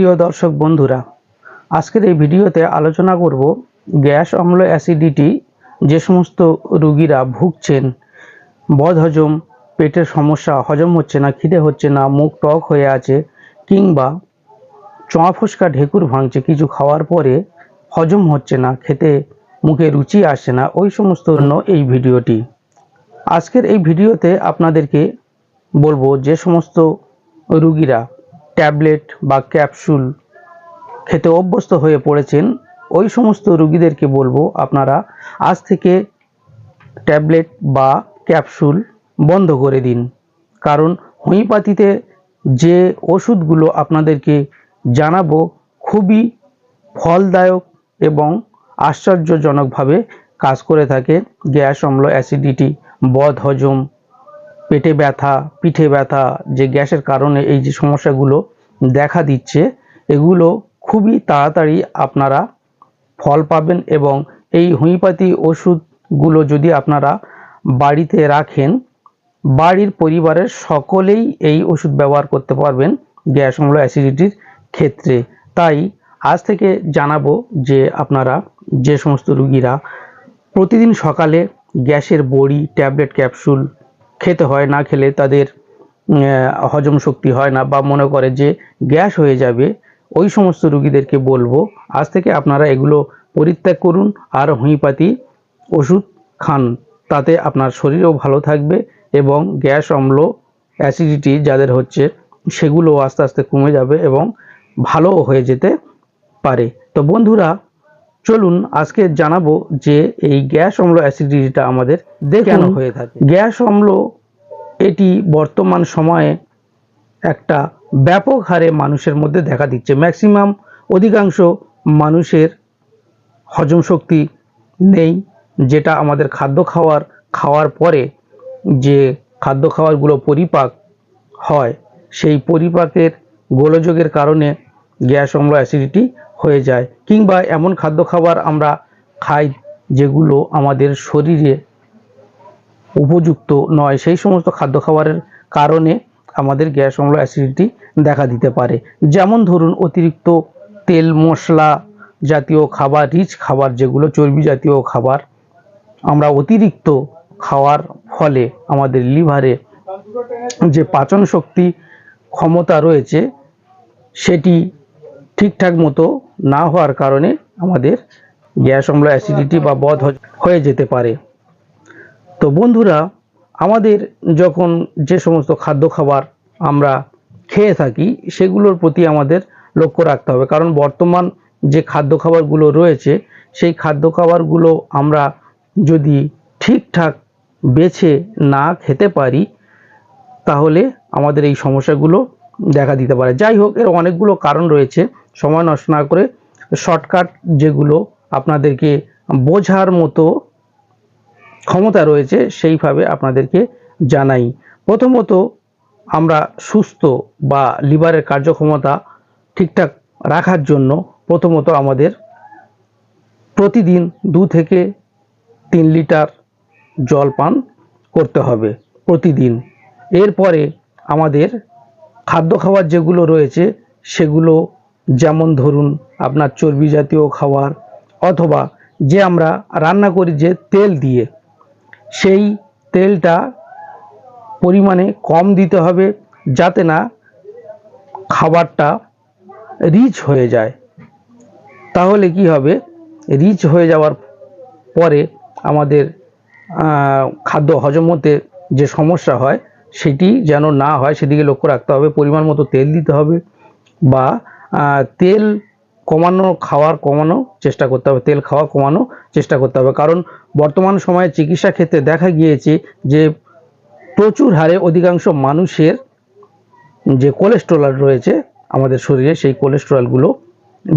প্রিয় দর্শক বন্ধুরা, আজকের এই ভিডিওতে আলোচনা করব গ্যাস অম্ল অ্যাসিডিটি যে সমস্ত রুগীরা ভুগছেন বদহজম পেটের সমস্যা, হজম হচ্ছে না, খিদে হচ্ছে না, মুখ টক হয়ে আছে কিংবা চোঁয়া ফুসকা, ঢেকুর ভাঙছে, কিছু খাওয়ার পরে হজম হচ্ছে না, খেতে মুখে রুচি আসছে না, ওই সমস্ত জন্য এই ভিডিওটি। আজকের এই ভিডিওতে আপনাদেরকে বলব যে সমস্ত রুগীরা ট্যাবলেট বা ক্যাপসুল খেতে অভ্যস্ত হয়ে পড়েছেন, ওই সমস্ত রুগীদেরকে বলব আপনারা আজ থেকে ট্যাবলেট বা ক্যাপসুল বন্ধ করে দিন। কারণ হোমিওপ্যাথিতে যে ওষুধগুলো আপনাদেরকে জানাব খুবই ফলদায়ক এবং আশ্চর্যজনকভাবে কাজ করে থাকে। গ্যাস, অম্ল, অ্যাসিডিটি, বদ, হজম, পেটে ব্যথা, পিঠে ব্যথা, যে গ্যাসের কারণে এই যে সমস্যাগুলো দেখা দিচ্ছে, এগুলো খুবই তাড়াতাড়ি আপনারা ফল পাবেন এবং এই হোমিওপ্যাথি ওষুধগুলো যদি আপনারা বাড়িতে রাখেন, বাড়ির পরিবারের সকলেই এই ওষুধ ব্যবহার করতে পারবেন গ্যাস অম্ল অ্যাসিডিটির ক্ষেত্রে। তাই আজ থেকে জানাব যে আপনারা যে সমস্ত রুগীরা প্রতিদিন সকালে গ্যাসের বড়ি, ট্যাবলেট, ক্যাপসুল খেতে হয় না খেলে তাদের হজম শক্তি হয় না বা মনে করে যে গ্যাস হয়ে যাবে ওই সমস্ত রুগীদেরকে বলব আজ থেকে আপনারা এগুলো পরিত্যাগ করুন আর হোমিওপ্যাথি ওষুধ খান তাতে আপনার শরীরও ভালো থাকবে এবং গ্যাস অম্ল অ্যাসিডিটি যাদের হচ্ছে সেগুলো আস্তে আস্তে কমে যাবে এবং ভালো হয়ে যেতে পারে। তো বন্ধুরা চলুন আজকে জানাব যে এই গ্যাস অম্ল অ্যাসিডিটিটা আমাদের কেন হয়ে থাকে। গ্যাস অম্ল এটি বর্তমান সময়ে একটা ব্যাপক হারে মানুষের মধ্যে দেখা দিচ্ছে। ম্যাক্সিমাম অধিকাংশ মানুষের হজম শক্তি নেই, যেটা আমাদের খাদ্য খাওয়ার খাওয়ার পরে যে খাদ্য খাওয়ারগুলো পরিপাক হয়, সেই পরিপাকের গোলযোগের কারণে গ্যাস অম্ল অ্যাসিডিটি হয়ে যায়। কিংবা এমন খাদ্য খাবার আমরা খাই যেগুলো আমাদের শরীরে উপযুক্ত নয়। সেই সমস্ত খাদ্য খাবারের কারণে আমাদের গ্যাস অম্ল অ্যাসিডিটি দেখা দিতে পারে। যেমন ধরুন, অতিরিক্ত তেল, মশলা জাতীয় খাবার রিচ খাবার, যেগুলো চর্বি জাতীয় খাবার, আমরা অতিরিক্ত খাওয়ার ফলে আমাদের লিভারে যে পাচন শক্তি ক্ষমতা রয়েছে, সেটি ঠিকঠাক মতো না হওয়ার কারণে আমাদের গ্যাস অম্ল অ্যাসিডিটি বা বধ হয়ে যেতে পারে। তো বন্ধুরা, আমাদের যখন যে সমস্ত খাদ্য খাবার আমরা খেয়ে থাকি, সেগুলোর প্রতি আমাদের লক্ষ্য রাখতে হবে। কারণ বর্তমান যে খাদ্য খাবারগুলো রয়েছে, সেই খাদ্য খাবারগুলো আমরা যদি ঠিকঠাক বেছে না খেতে পারি, তাহলে আমাদের এই সমস্যাগুলো দেখা দিতে পারে। যাই হোক, এর অনেকগুলো কারণ রয়েছে। সময় নষ্ট না করে শর্টকাট যেগুলো আপনাদেরকে বোঝার মতো ক্ষমতা রয়েছে, সেইভাবে আপনাদেরকে জানাই। প্রথমত, আমরা সুস্থ বা লিভারের কার্যক্ষমতা ঠিকঠাক রাখার জন্য প্রথমত আমাদের প্রতিদিন দু থেকে তিন লিটার জল পান করতে হবে প্রতিদিন। এরপরে আমাদের খাদ্য খাবার যেগুলো রয়েছে, সেগুলো যেমন ধরুন আপনার চর্বি জাতীয় খাবার অথবা যে আমরা রান্না করি যে তেল দিয়ে সেই তেলটা পরিমাণে কম দিতে হবে যাতে না খাবারটা রিচ হয়ে যায়। তাহলে কি হবে? রিচ হয়ে যাওয়ার পরে আমাদের খাদ্য হজম হতে যে সমস্যা হয়, সেটি যেন না হয়, সেদিকে লক্ষ্য রাখতে হবে। পরিমাণ মতো তেল দিতে হবে বা তেল কমানো, খাওয়ার কমানো চেষ্টা করতে হবে, তেল খাওয়া কমানো চেষ্টা করতে হবে। কারণ বর্তমান সময়ে চিকিৎসা ক্ষেত্রে দেখা গিয়েছে যে প্রচুর হারে অধিকাংশ মানুষের যে কোলেস্টেরল রয়েছে আমাদের শরীরে, সেই কোলেস্টেরলগুলো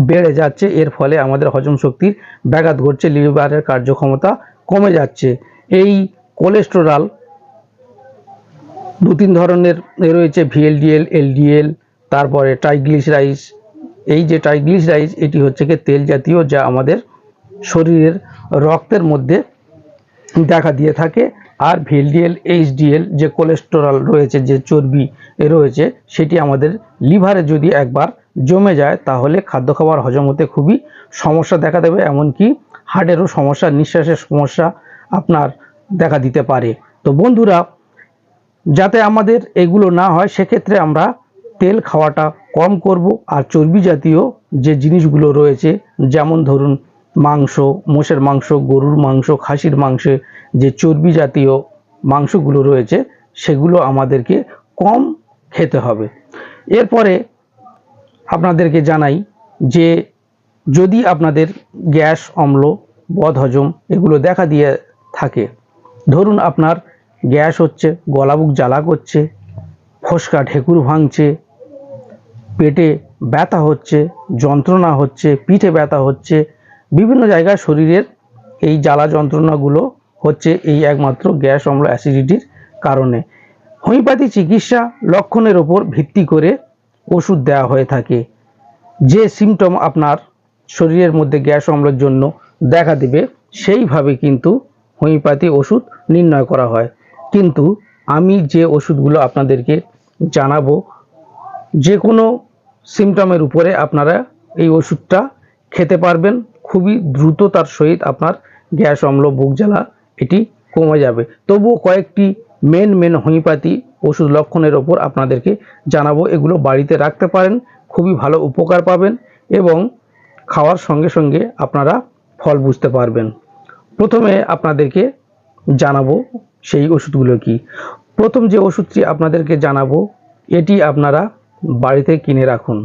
বেড়ে যাচ্ছে। এর ফলে আমাদের হজম শক্তির ব্যাঘাত ঘটছে, লিভারের কার্যক্ষমতা কমে যাচ্ছে। এই কোলেস্টেরল দু তিন ধরনের রয়েছে ভিএলডিএল এলডিএল তারপরে ট্রাইগ্লিসারাইজ এই যে ট্রাইগ্লিসারাইজ এটি হচ্ছে কি তেল জাতীয় যা আমাদের শরীরের রক্তের মধ্যে দেখা দিয়ে থাকে। আর ভিএলডিএল এইচডিএল যে কোলেস্টেরল রয়েছে, যে চর্বি রয়েছে, সেটি আমাদের লিভারে যদি একবার জমে যায়, তাহলে খাদ্য খাবার হজম হতে খুবই সমস্যা দেখা দেবে। এমনকি হার্টেরও সমস্যা, নিঃশ্বাসের সমস্যা আপনার দেখা দিতে পারে। তো বন্ধুরা, যাতে আমাদের এগুলো না হয়, সেক্ষেত্রে আমরা তেল খাওয়াটা কম করব আর চর্বি জাতীয় যে জিনিসগুলো রয়েছে, যেমন ধরুন মাংস, মোষের মাংস, গরুর মাংস, খাসির মাংসে যে চর্বি জাতীয় মাংসগুলো রয়েছে, সেগুলো আমাদেরকে কম খেতে হবে। এরপরে আপনাদেরকে জানাই যে যদি আপনাদের গ্যাস, অম্ল, বদহজম এগুলো দেখা দিয়ে থাকে, ধরুন আপনার গ্যাস হচ্ছে, গলাবুক জ্বালা করছে, ফোসকা, ঢেকুর ভাঙছে পেটে ব্যথা হচ্ছে, যন্ত্রণা হচ্ছে, পিঠে ব্যথা হচ্ছে, বিভিন্ন জায়গায় শরীরের এই জ্বালা যন্ত্রণাগুলো হচ্ছে এই একমাত্র গ্যাস অম্ল অ্যাসিডিটির কারণে। হোমিওপ্যাথি চিকিৎসা লক্ষণের ওপর ভিত্তি করে ওষুধ দেওয়া হয়ে থাকে। যে সিমটম আপনার শরীরের মধ্যে গ্যাস অম্লের জন্য দেখা দেবে, সেইভাবে কিন্তু হোমিওপ্যাথি ওষুধ নির্ণয় করা হয়। কিন্তু আমি যে ওষুধগুলো আপনাদেরকে জানাব যে কোনো সিমটমের উপরে আপনারা এই ওষুধটা খেতে পারবেন। খুবই দ্রুত তার সহিত আপনার গ্যাস, অম্ল, বুক জ্বালা এটি কমে যাবে। তবুও কয়েকটি মেন মেন হোমিওপ্যাথি ওষুধ লক্ষণের ওপর আপনাদেরকে জানাব। এগুলো বাড়িতে রাখতে পারেন, খুবই ভালো উপকার পাবেন এবং খাওয়ার সঙ্গে সঙ্গে আপনারা ফল বুঝতে পারবেন। প্রথমে আপনাদেরকে জানাব সেই ওষুধগুলো কি। প্রথম যে ওষুধটি আপনাদেরকে জানাব, এটি আপনারা বাড়িতে কিনে রাখুন।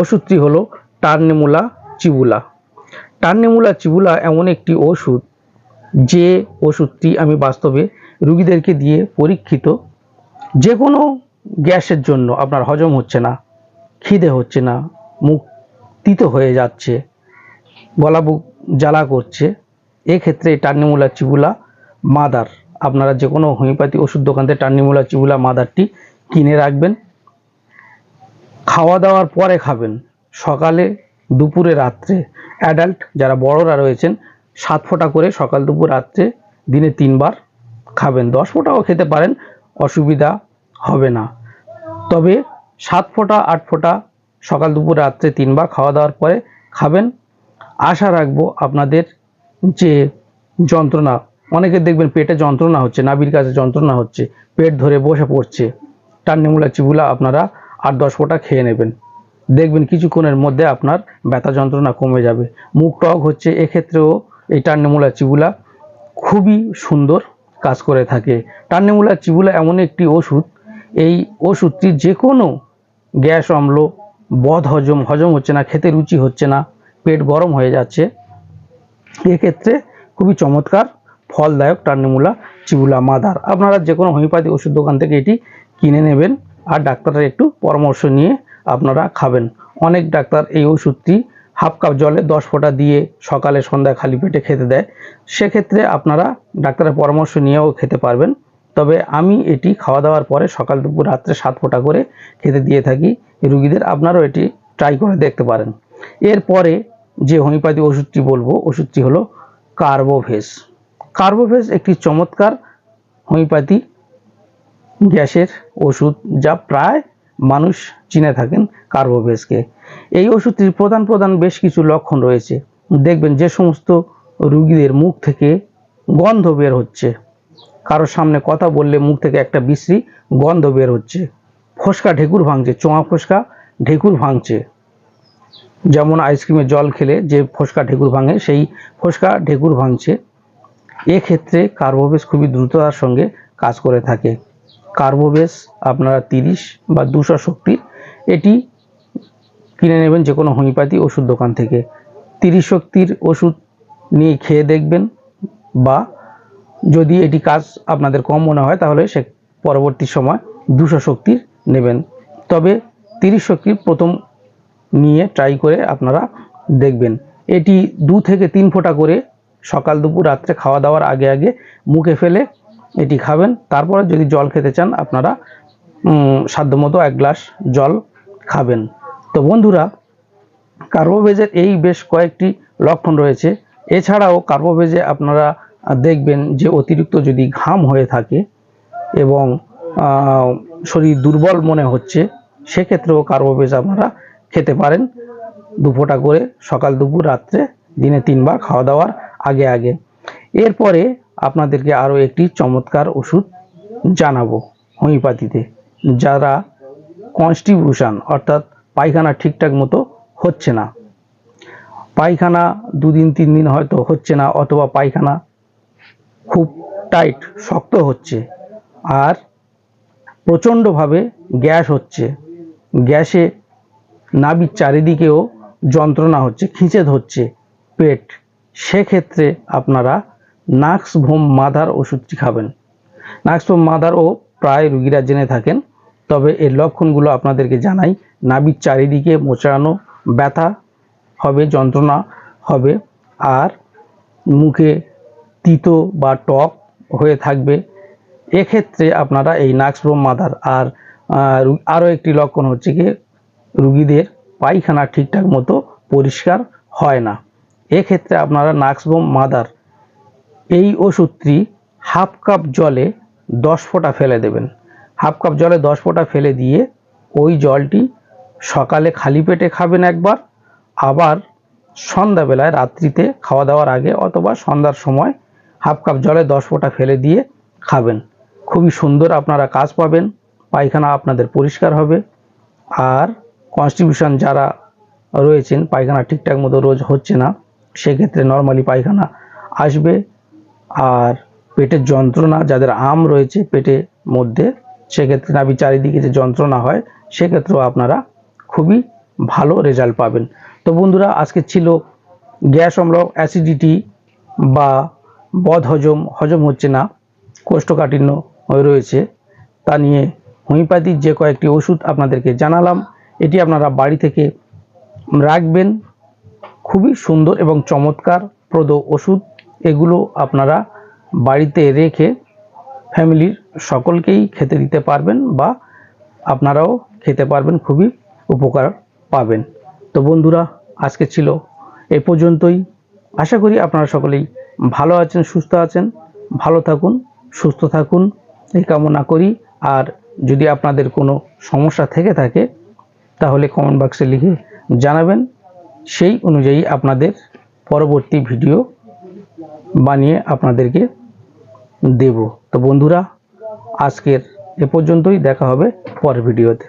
ওষুধটি হলো টার্নেমুলা চিবুলা। টার্নেমুলা চিবুলা এমন একটি ওষুধ, যে ওষুধটি আমি বাস্তবে রুগীদেরকে দিয়ে পরীক্ষিত। যে কোনো গ্যাসের জন্য আপনার হজম হচ্ছে না, খিদে হচ্ছে না, মুখ তিতো হয়ে যাচ্ছে, গলা বুক জ্বালা করছে, এক্ষেত্রে টার্নিমুলা চিবুলা মাদার। আপনারা যে কোনো হোমিওপ্যাথি ওষুধ দোকান থেকে টার্নিমুলা চিবুলা মাদারটি কিনে রাখবেন। খাওয়া দাওয়ার পরে খাবেন। সকালে, দুপুরে, রাত্রে। অ্যাডাল্ট যারা বড়রা রয়েছেন, সাত ফোঁটা করে সকাল, দুপুর, রাত্রে দিনে তিনবার খাবেন। দশ ফোঁটাও খেতে পারেন, অসুবিধা হবে না। তবে সাত ফোঁটা, আট ফোঁটা সকাল, দুপুর, রাত্রে তিনবার খাওয়া দাওয়ার পরে খাবেন। আশা রাখব আপনাদের যে যন্ত্রণা, অনেকে দেখবেন পেটে যন্ত্রণা হচ্ছে নাবির কাছে যন্ত্রণা হচ্ছে, পেট ধরে বসে পড়ছে। টান্নিমুলা চিবুলা আপনারা আট দশ ফোঁটা খেয়ে নেবেন। দেখবেন কিছুক্ষণের মধ্যে আপনার ব্যথা যন্ত্রণা কমে যাবে। মুখ টক হচ্ছে, এক্ষেত্রেও এই টান্নিমুলা চিবুলা খুবই সুন্দর কাজ করে থাকে। টান্নিমুলা চিবুলা এমন একটি ওষুধ, এই ওষুধটি যে কোনো গ্যাস অম্ল, বদ হজম হজম হচ্ছে না, খেতে রুচি হচ্ছে না, পেট গরম হয়ে যাচ্ছে। এক্ষেত্রে খুবই চমৎকার, ফলদায়ক টার্নিমুলা চিবুলা মাদার। আপনারা যে কোনো হোমিওপ্যাথি ওষুধ দোকান থেকে এটি কিনে নেবেন। আর ডাক্তারের একটু পরামর্শ নিয়ে আপনারা খাবেন। অনেক ডাক্তার এই ওষুধটি হাফ কাপ জলে দশ ফোঁটা দিয়ে সকালে সন্ধ্যায় খালি পেটে খেতে দেয়। সেক্ষেত্রে আপনারা ডাক্তারের পরামর্শ নিয়েও খেতে পারবেন। তবে আমি এটি খাওয়া দাওয়ার পরে সকাল দুপুর রাত্রে সাত ফোঁটা করে খেতে দিয়ে থাকি। রুগীদের আপনারাও এটি ট্রাই করে দেখতে পারেন। এরপরে যে হোমিওপ্যাথি ওষুধটি বলব, ওষুধটি হলো কার্বোভেস। কার্বোভেস একটি চমৎকার হোমিওপ্যাথি। গ্যাসের ওষুধ যা প্রায় মানুষ চিনে থাকেন কার্বোভেসকে এই ওষুধটির প্রধান প্রধান বেশ কিছু লক্ষণ রয়েছে। দেখবেন যে সমস্ত রুগীদের মুখ থেকে গন্ধ বের হচ্ছে। কারোর সামনে কথা বললে মুখ থেকে একটা বিশ্রী গন্ধ বের হচ্ছে। ফোসকা ঢেকুর ভাঙছে চোঁয়া ফোসকা ঢেকুর ভাঙছে। যেমন আইসক্রিমে জল খেলে যে ফোসকা ঢেকুর ভাঙে, সেই ফোসকা ঢেকুর ভাঙছে। এক্ষেত্রে কার্বোবেস খুবই দ্রুততার সঙ্গে কাজ করে থাকে। কার্বোবেস আপনারা তিরিশ বা দুশো শক্তি এটি কিনে নেবেন যে কোনো হোমিওপ্যাথি ওষুধ দোকান থেকে। তিরিশ শক্তির ওষুধ নিয়ে খেয়ে দেখবেন বা যদি এটি কাজ আপনাদের কম মনে হয় তাহলে সে পরবর্তী সময় দুশো শক্তির নেবেন। তবে তিরিশ শক্তির প্রথম নিয়ে ট্রাই করে আপনারা দেখবেন। এটি দু থেকে তিন ফোঁটা করে সকাল দুপুর রাত্রে খাওয়া দাওয়ার আগে আগে মুখে ফেলে এটি খাবেন। তারপরে যদি জল খেতে চান, আপনারা সাধ্যমতো এক গ্লাস জল খাবেন। তো বন্ধুরা কার্বোভেজের এই বেশ কয়েকটি লক্ষণ রয়েছে। এছাড়াও কার্বোভেজে আপনারা দেখবেন যে অতিরিক্ত যদি ঘাম হয়ে থাকে এবং শরীর দুর্বল মনে হচ্ছে, সেক্ষেত্রেও কার্বোভেজ আপনারা খেতে পারেন দুফোটা করে সকাল দুপুর, রাত্রে দিনে তিনবার খাওয়া দাওয়ার আগে আগে। এরপরে আপনাদেরকে আরও একটি চমৎকার ওষুধ জানাব হোমিওপ্যাথিতে। যারা কনস্টিটিউশন অর্থাৎ পায়খানা ঠিকঠাক মতো হচ্ছে না, পায়খানা দুদিন, তিন দিন হয়তো হচ্ছে না অথবা পায়খানা খুব টাইট, শক্ত হচ্ছে আর প্রচণ্ডভাবে গ্যাস হচ্ছে। গ্যাসে নাভির চারিদিকেও যন্ত্রণা হচ্ছে খিঁচে ধরছে পেট। সেক্ষেত্রে আপনারা নাক্স ভোম মাদার ওষুধটি খাবেন। নাক্স ভোম মাদারও প্রায় রুগীরা জেনে থাকেন, তবে এর লক্ষণগুলো আপনাদেরকে জানাই। নাভির চারিদিকে মোচড়ানো ব্যথা হবে, যন্ত্রণা হবে, আর মুখে তিতো বা টক হয়ে থাকবে। এক্ষেত্রে আপনারা এই নাক্স নাক্সব্রোম মাদার আর আরও একটি লক্ষণ হচ্ছে কি রুগীদের পায়খানা ঠিকঠাক মতো পরিষ্কার হয় না। এক্ষেত্রে আপনারা নাক্স নাক্সব্রোম মাদার এই ওষুধটি হাফ কাপ জলে দশ ফোঁটা ফেলে দেবেন। হাফ কাপ জলে দশ ফোঁটা ফেলে দিয়ে ওই জলটি সকালে খালি পেটে খাবেন একবার, আবার সন্ধ্যাবেলায় রাত্রিতে খাওয়া দাওয়ার আগে অথবা সন্ধ্যার সময় হাফ কাপ জলে দশ ফোঁটা ফেলে দিয়ে খাবেন। খুবই সুন্দর আপনারা কাজ পাবেন, পায়খানা আপনাদের পরিষ্কার হবে। আর কনস্টিটিউশন যারা রয়েছেন, পায়খানা ঠিকঠাক মতো রোজ হচ্ছে না, সেক্ষেত্রে নর্মালি পায়খানা আসবে। আর পেটের যন্ত্রণা, যাদের আম রয়েছে পেটের মধ্যে, সেক্ষেত্রে নাভি চারিদিকে যে যন্ত্রণা হয়, সেক্ষেত্রেও আপনারা খুবই ভালো রেজাল্ট পাবেন। তো বন্ধুরা, আজকে ছিল গ্যাস অম্ল অ্যাসিডিটি বা বদ হজম। হজম হচ্ছে না, কোষ্ঠকাঠিন্য হয়ে রয়েছে। তা নিয়ে হোমিওপ্যাথির যে কয়েকটি ওষুধ আপনাদেরকে জানালাম, এটি আপনারা বাড়ি থেকে রাখবেন। খুবই সুন্দর এবং চমৎকার প্রদ ওষুধ। এগুলো আপনারা বাড়িতে রেখে ফ্যামিলির সকলকেই খেতে দিতে পারবেন বা আপনারাও খেতে পারবেন, খুবই উপকার পাবেন। তো বন্ধুরা, আজকে ছিল এ পর্যন্তই। আশা করি আপনারা সকলেই ভালো আছেন, সুস্থ আছেন। ভালো থাকুন, সুস্থ থাকুন, এই কামনা করি। আর যদি আপনাদের কোনো সমস্যা থেকে থাকে, তাহলে কমেন্ট বক্সে লিখে জানাবেন। সেই অনুযায়ী আপনাদের পরবর্তী ভিডিও বানিয়ে আপনাদেরকে দেব। তো বন্ধুরা আজকের এ পর্যন্তই দেখা হবে পর ভিডিওতে।